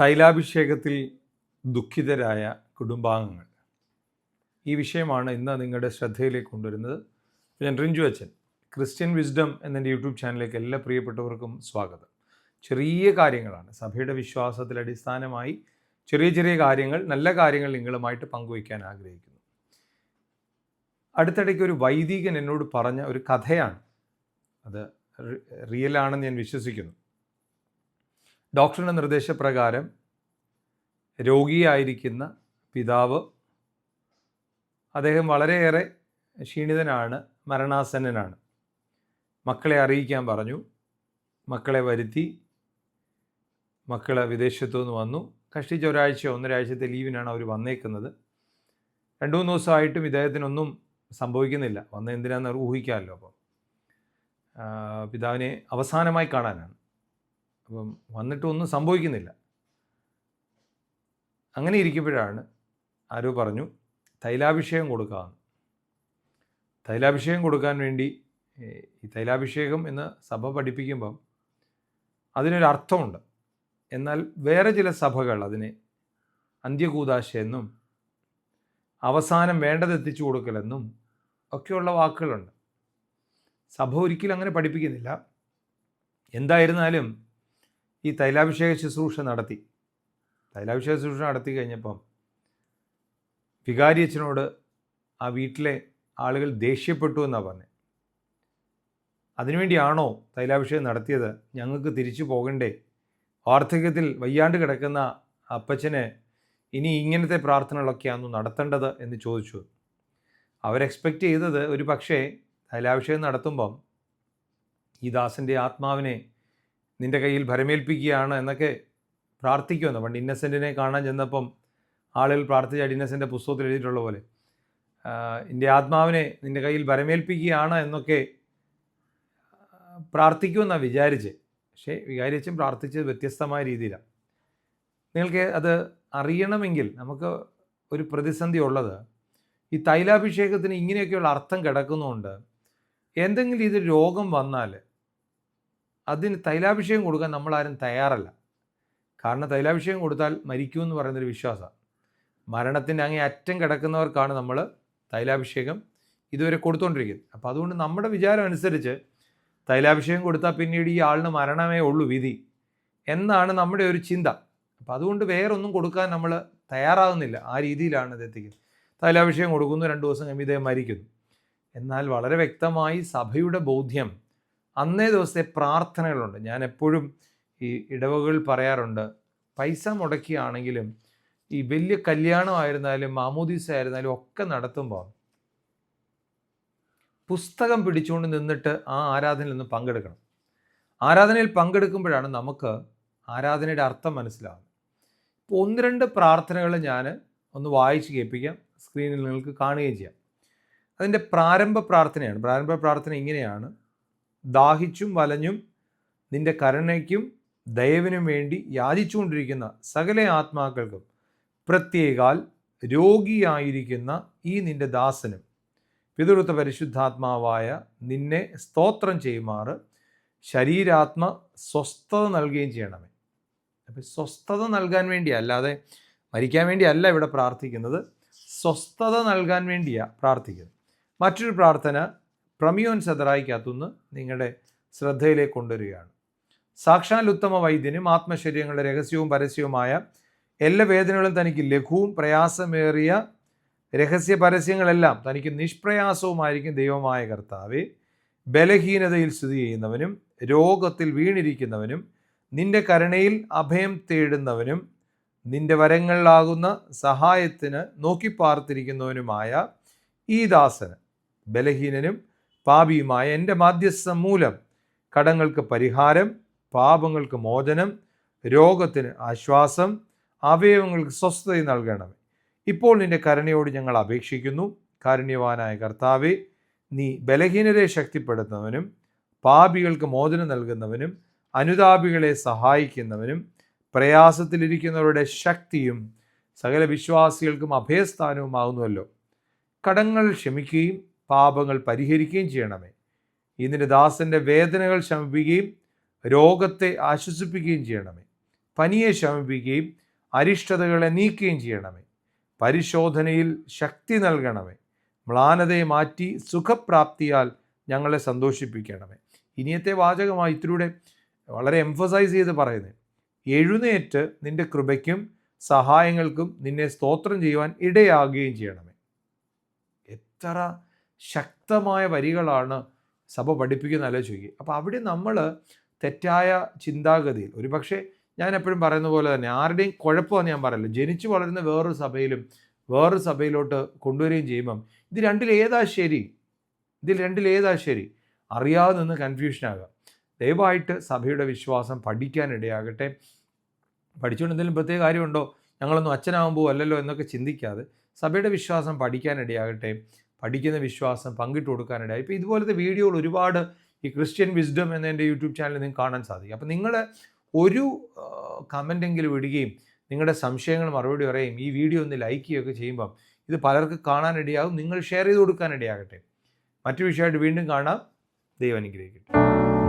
തൈലാഭിഷേകത്തിൽ ദുഃഖിതരായ കുടുംബാംഗങ്ങൾ. ഈ വിഷയമാണ് ഇന്ന് നിങ്ങളുടെ ശ്രദ്ധയിലേക്ക് കൊണ്ടുവരുന്നത്. ഞാൻ റിഞ്ചു അച്ഛൻ ക്രിസ്ത്യൻ വിസ്ഡം എന്ന യൂട്യൂബ് ചാനലിലേക്ക് എല്ലാ പ്രിയപ്പെട്ടവർക്കും സ്വാഗതം. ചെറിയ കാര്യങ്ങളാണ്. സഭയുടെ വിശ്വാസത്തിൽ അടിസ്ഥാനമായി ചെറിയ ചെറിയ കാര്യങ്ങൾ നല്ല കാര്യങ്ങൾ നിങ്ങളുമായിട്ട് പങ്കുവയ്ക്കാൻ ആഗ്രഹിക്കുന്നു. അടുത്തിടയ്ക്ക് ഒരു വൈദികൻ എന്നോട് പറഞ്ഞ ഒരു കഥയാണ്. അത് റിയൽ ആണെന്ന് ഞാൻ വിശ്വസിക്കുന്നു. ഡോക്ടറുടെ നിർദ്ദേശപ്രകാരം രോഗിയായിരിക്കുന്ന പിതാവ് അദ്ദേഹം വളരെയേറെ ക്ഷീണിതനാണ് മരണാസന്നനാണ്. മക്കളെ അറിയിക്കാൻ പറഞ്ഞു മക്കളെ വരുത്തി മക്കൾ വിദേശത്തു നിന്ന് വന്നു. കഷ്ടിച്ച് ഒരാഴ്ച ഒന്നരാഴ്ചത്തെ ലീവിനാണ് അവർ വന്നേക്കുന്നത്. രണ്ടു മൂന്ന് ദിവസമായിട്ടും ഇദ്ദേഹത്തിനൊന്നും സംഭവിക്കുന്നില്ല. വന്ന എന്തിനാന്ന് ഊഹിക്കാമല്ലോ അപ്പം. പിതാവിനെ അവസാനമായി കാണാനാണ്. അപ്പം വന്നിട്ടൊന്നും സംഭവിക്കുന്നില്ല. അങ്ങനെ ഇരിക്കുമ്പോഴാണ് ആരോ പറഞ്ഞു തൈലാഭിഷേകം കൊടുക്കാമെന്ന് തൈലാഭിഷേകം കൊടുക്കാൻ വേണ്ടി ഈ തൈലാഭിഷേകം എന്ന് സഭ പഠിപ്പിക്കുമ്പം അതിനൊരു അർത്ഥമുണ്ട് എന്നാൽ വേറെ ചില സഭകൾ അതിനെ അന്ത്യകൂതാശ എന്നും അവസാനം വേണ്ടത് എത്തിച്ചു കൊടുക്കലെന്നും ഒക്കെയുള്ള വാക്കുകളുണ്ട്. സഭ ഒരിക്കലും അങ്ങനെ പഠിപ്പിക്കുന്നില്ല. എന്തായിരുന്നാലും ഈ തൈലാഭിഷേക ശുശ്രൂഷ നടത്തി. തൈലാഭിഷേക ശുശ്രൂഷ നടത്തി കഴിഞ്ഞപ്പം വികാരി അച്ഛനോട് ആ വീട്ടിലെ ആളുകൾ ദേഷ്യപ്പെട്ടു എന്നാണ് പറഞ്ഞത് അതിനുവേണ്ടിയാണോ തൈലാഭിഷേകം നടത്തിയത്? ഞങ്ങൾക്ക് തിരിച്ചു പോകണ്ടേ? വാർദ്ധക്യത്തിൽ വയ്യാണ്ട് കിടക്കുന്ന അപ്പച്ചന് ഇനി ഇങ്ങനത്തെ പ്രാർത്ഥനകളൊക്കെയാണ് നടത്തേണ്ടത് എന്ന് ചോദിച്ചു. അവർ എക്സ്പെക്റ്റ് ചെയ്തത് ഒരു പക്ഷേ തൈലാഭിഷേകം നടത്തുമ്പം ഈ ദാസന്റെ ആത്മാവിനെ നിന്റെ കയ്യിൽ ഭരമേൽപ്പിക്കുകയാണ് എന്നൊക്കെ പ്രാർത്ഥിക്കുമെന്ന്. പണ്ട് ഇന്നസെന്റിനെ കാണാൻ ചെന്നപ്പം ആളുകൾ പ്രാർത്ഥിച്ച ഇന്നസെന്റെ പുസ്തകത്തിൽ എഴുതിയിട്ടുള്ള പോലെ എന്റെ ആത്മാവിനെ നിന്റെ കയ്യിൽ വരമേൽപ്പിക്കുകയാണ് എന്നൊക്കെ പ്രാർത്ഥിക്കുമെന്നാണ് വിചാരിച്ച്. പക്ഷേ വിചാരിച്ചും പ്രാർത്ഥിച്ചത് വ്യത്യസ്തമായ രീതിയിലാണ്. നിങ്ങൾക്ക് അത് അറിയണമെങ്കിൽ നമുക്ക് ഒരു പ്രതിസന്ധി ഉള്ളത് ഈ തൈലാഭിഷേകത്തിന് ഇങ്ങനെയൊക്കെയുള്ള അർത്ഥം കിടക്കുന്നുണ്ട് എന്തെങ്കിലും ഇത് രോഗം വന്നാൽ അതിന് തൈലാഭിഷേകം കൊടുക്കാൻ നമ്മളാരും തയ്യാറല്ല. കാരണം തൈലാഭിഷേകം കൊടുത്താൽ മരിക്കൂ എന്ന് പറയുന്നൊരു വിശ്വാസമാണ് മരണത്തിന്റെ അങ്ങേ അറ്റം കിടക്കുന്നവർക്കാണ് നമ്മൾ തൈലാഭിഷേകം ഇതുവരെ കൊടുത്തുകൊണ്ടിരിക്കുന്നത് അപ്പോൾ അതുകൊണ്ട് നമ്മുടെ വിചാരം അനുസരിച്ച് തൈലാഭിഷേകം കൊടുത്താൽ പിന്നീട് ഈ ആളിന് മരണമേ ഉള്ളൂ വിധി എന്നാണ് നമ്മുടെ ഒരു ചിന്ത. അപ്പോൾ അതുകൊണ്ട് വേറൊന്നും കൊടുക്കാൻ നമ്മൾ തയ്യാറാകുന്നില്ല. ആ രീതിയിലാണ് ഇത് എത്തിക്കുന്നത്. തൈലാഭിഷേകം കൊടുക്കുന്നു രണ്ട് ദിവസം കഴിയുമ്പോൾ ഇദ്ദേഹം മരിക്കുന്നു. എന്നാൽ വളരെ വ്യക്തമായി സഭയുടെ ബോധ്യം അന്നേ ദിവസത്തെ പ്രാർത്ഥനകളുണ്ട്. ഞാൻ എപ്പോഴും ഈ ഇടവകളിൽ പറയാറുണ്ട്. പൈസ മുടക്കിയാണെങ്കിലും ഈ വലിയ കല്യാണമായിരുന്നാലും മാമോദീസ ആയിരുന്നാലും ഒക്കെ നടത്തുമ്പോൾ പുസ്തകം പിടിച്ചുകൊണ്ട് നിന്നിട്ട് ആ ആരാധനയിൽ നിന്ന് പങ്കെടുക്കണം. ആരാധനയിൽ പങ്കെടുക്കുമ്പോഴാണ് നമുക്ക് ആരാധനയുടെ അർത്ഥം മനസ്സിലാവുന്നത്. ഇപ്പോൾ ഒന്ന് രണ്ട് പ്രാർത്ഥനകൾ ഞാൻ ഒന്ന് വായിച്ച് കേൾപ്പിക്കാം. സ്ക്രീനിൽ നിങ്ങൾക്ക് കാണുകയും ചെയ്യാം. അതിന്റെ പ്രാരംഭ പ്രാർത്ഥനയാണ്. പ്രാരംഭ പ്രാർത്ഥന ഇങ്ങനെയാണ്. ദാഹിച്ചും വലഞ്ഞും നിന്റെ കരുണയ്ക്കും ദയവിനും വേണ്ടി യാചിച്ചുകൊണ്ടിരിക്കുന്ന സകല ആത്മാക്കൾക്കും പ്രത്യേകാൽ രോഗിയായിരിക്കുന്ന ഈ നിന്റെ ദാസനും പിതൃത്വ പരിശുദ്ധാത്മാവായ നിന്നെ സ്തോത്രം ചെയ്യുമാറ്. ശരീരാത്മ സ്വസ്ഥത നൽകുകയും ചെയ്യണമേ. അപ്പം സ്വസ്ഥത നൽകാൻ വേണ്ടി അല്ലാതെ മരിക്കാൻ വേണ്ടിയല്ല ഇവിടെ പ്രാർത്ഥിക്കുന്നത്. സ്വസ്ഥത നൽകാൻ വേണ്ടിയാണ് പ്രാർത്ഥിക്കുന്നത്. മറ്റൊരു പ്രാർത്ഥന പ്രമിയോൻ സദറായിക്കകത്തുനിന്ന് നിങ്ങളുടെ ശ്രദ്ധയിലേക്ക് കൊണ്ടുവരികയാണ്. സാക്ഷാൽ ഉത്തമ വൈദ്യനും ആത്മശരീരങ്ങളുടെ രഹസ്യവും പരസ്യവുമായ എല്ലാ വേദനകളും തനിക്ക് ലഘുവും പ്രയാസമേറിയ രഹസ്യ പരസ്യങ്ങളെല്ലാം തനിക്ക് നിഷ്പ്രയാസവുമായിരിക്കും ദൈവമായ കർത്താവെ. ബലഹീനതയിൽ സ്ഥിതി ചെയ്യുന്നവനും രോഗത്തിൽ വീണിരിക്കുന്നവനും നിന്റെ കരുണയിൽ അഭയം തേടുന്നവനും നിന്റെ വരങ്ങളിലാകുന്ന സഹായത്തിന് നോക്കിപ്പാർത്തിരിക്കുന്നവനുമായ ഈ ദാസന് ബലഹീനനും പാപിയുമായ എന്റെ മാധ്യസ്ഥം മൂലം കടങ്ങൾക്ക് പരിഹാരം പാപങ്ങൾക്ക് മോചനം രോഗത്തിന് ആശ്വാസം അവയവങ്ങൾക്ക് സ്വസ്ഥത നൽകണമേ. ഇപ്പോൾ നിന്റെ കരുണയോട് ഞങ്ങൾ അപേക്ഷിക്കുന്നു. കാരുണ്യവാനായ കർത്താവെ നീ ബലഹീനരെ ശക്തിപ്പെടുത്തുന്നവനും പാപികൾക്ക് മോചനം നൽകുന്നവനും അനുതാപികളെ സഹായിക്കുന്നവനും പ്രയാസത്തിലിരിക്കുന്നവരുടെ ശക്തിയും സകല വിശ്വാസികൾക്കും അഭയസ്ഥാനവുമാകുന്നുവല്ലോ. കടങ്ങൾ ക്ഷമിക്കുകയും പാപങ്ങൾ പരിഹരിക്കുകയും ചെയ്യണമേ. ഇതിന്റെ ദാസന്റെ വേദനകൾ ശമിപ്പിക്കുകയും രോഗത്തെ ആശ്വസിപ്പിക്കുകയും ചെയ്യണമേ. പനിയെ ശമിപ്പിക്കുകയും അരിഷ്ടതകളെ നീക്കുകയും ചെയ്യണമേ. പരിശോധനയിൽ ശക്തി നൽകണമേ. മ്ലാനതയെ മാറ്റി സുഖപ്രാപ്തിയാൽ ഞങ്ങളെ സന്തോഷിപ്പിക്കണമേ. ഇനിയത്തെ വാചകമായി ഇതിലൂടെ വളരെ എംഫസൈസ് ചെയ്ത് പറയുന്നത് എഴുന്നേറ്റ് നിന്റെ കൃപയ്ക്കും സഹായങ്ങൾക്കും നിന്നെ സ്തോത്രം ചെയ്യുവാൻ ഇടയാകുകയും ചെയ്യണമേ. എത്ര ശക്തമായ വരികളാണ് സഭ പഠിപ്പിക്കുന്ന ആലോചിക്കുക അപ്പോൾ അവിടെ നമ്മൾ തെറ്റായ ചിന്താഗതിയിൽ. ഒരുപക്ഷെ ഞാൻ എപ്പോഴും പറയുന്ന പോലെ തന്നെ ആരുടെയും കുഴപ്പമെന്ന് ഞാൻ പറയില്ല. ജനിച്ചു വളരുന്ന വേറൊരു സഭയിലും വേറൊരു സഭയിലോട്ട് കൊണ്ടുവരികയും ചെയ്യുമ്പം ഇത് രണ്ടിലേതാ ശരി? ഇതിൽ രണ്ടിലേതാ ശരി? അറിയാതെ നിന്ന് കൺഫ്യൂഷനാകാം ദയവായിട്ട് സഭയുടെ വിശ്വാസം പഠിക്കാനിടയാകട്ടെ. പഠിച്ചുകൊണ്ട് എന്തെങ്കിലും പ്രത്യേക കാര്യമുണ്ടോ? ഞങ്ങളൊന്നും അച്ഛനാകുമ്പോൾ അല്ലല്ലോ എന്നൊക്കെ ചിന്തിക്കാതെ സഭയുടെ വിശ്വാസം പഠിക്കാനിടയാകട്ടെ. പഠിക്കുന്ന വിശ്വാസം പങ്കിട്ട് കൊടുക്കാനിടയായി. ഇപ്പോൾ ഇതുപോലത്തെ വീഡിയോകൾ ഒരുപാട് ഈ ക്രിസ്ത്യൻ വിസ്ഡം എന്ന എന്റെ യൂട്യൂബ് ചാനൽ നിങ്ങൾക്ക് കാണാൻ സാധിക്കും. അപ്പോൾ നിങ്ങൾ ഒരു കമന്റെങ്കിലും ഇടുകയും നിങ്ങളുടെ സംശയങ്ങൾ മറുപടി പറയുകയും ഈ വീഡിയോ ഒന്ന് ലൈക്ക് ചെയ്യുകയൊക്കെ ചെയ്യുമ്പം ഇത് പലർക്ക് കാണാനിടയാകും നിങ്ങൾ ഷെയർ ചെയ്ത് കൊടുക്കാനിടയാകട്ടെ മറ്റു വിഷയമായിട്ട് വീണ്ടും കാണാം. ദൈവം അനുഗ്രഹിക്കട്ടെ.